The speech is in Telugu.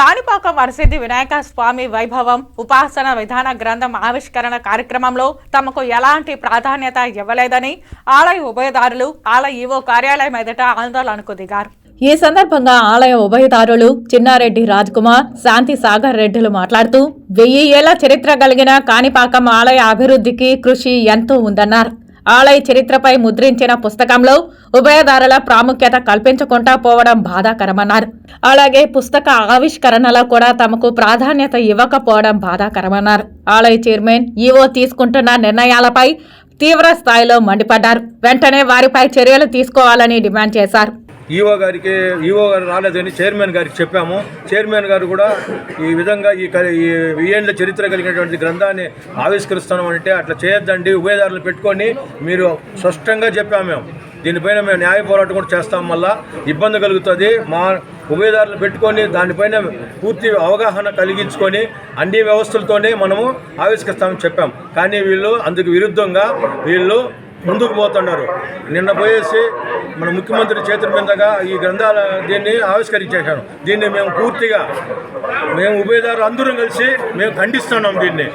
కాణిపాకం వరసిద్ధి వినాయక స్వామి వైభవం ఉపాసన విధాన గ్రంథం ఆవిష్కరణ కార్యక్రమంలో తమకు ఎలాంటి ప్రాధాన్యత ఇవ్వలేదని ఆలయ ఉభయదారులు ఆలయ ఈవో కార్యాలయం ఎదుట ఆందోళనకు దిగారు. ఈ సందర్భంగా ఆలయ ఉభయదారులు చిన్నారెడ్డి కుమార్ శాంతి సాగర్ రెడ్డిలు మాట్లాడుతూ వెయ్యి ఏళ్ళ చరిత్ర కలిగిన కాణిపాకం ఆలయ అభివృద్ధికి కృషి ఎంతో ఉందన్నారు. ఆలయ చరిత్రపై ముద్రించిన పుస్తకంలో ఉభయదారుల ప్రాముఖ్యత కల్పించకుండా పోవడం బాధాకరమన్నారు. అలాగే పుస్తక ఆవిష్కరణలో కూడా తమకు ప్రాధాన్యత ఇవ్వకపోవడం బాధాకరమన్నారు. ఆలయ చైర్మన్ ఈవో తీసుకుంటున్న నిర్ణయాలపై తీవ్ర స్థాయిలో మండిపడ్డారు. వెంటనే వారిపై చర్యలు తీసుకోవాలని డిమాండ్ చేశారు. ఈఓ గారికి ఈఓ గారు రాలేదని చైర్మన్ గారికి చెప్పాము. చైర్మన్ గారు కూడా ఈ విధంగా ఈ క- చరిత్ర కలిగినటువంటి గ్రంథాన్ని ఆవిష్కరిస్తాను అంటే అట్లా చేయొద్దండి ఉభయదారులు పెట్టుకొని మీరు స్పష్టంగా చెప్పాము మేము. దీనిపైన మేము న్యాయ పోరాటం కూడా చేస్తాం మళ్ళా. ఇబ్బంది కలుగుతుంది. మా ఉభయదారులు పెట్టుకొని దానిపైన పూర్తి అవగాహన కలిగించుకొని అన్ని వ్యవస్థలతోనే మనము ఆవిష్కరిస్తామని చెప్పాం. కానీ వీళ్ళు అందుకు విరుద్ధంగా వీళ్ళు ముందుకు పోతున్నారు. నిన్న పోయేసి మన ముఖ్యమంత్రి చేతుల మీదుగా ఈ గ్రంథాల దీన్ని ఆవిష్కరించేశాను దీన్ని మేము పూర్తిగా మేము ఉభయదారు అందరం కలిసి మేము ఖండిస్తున్నాం దీన్ని.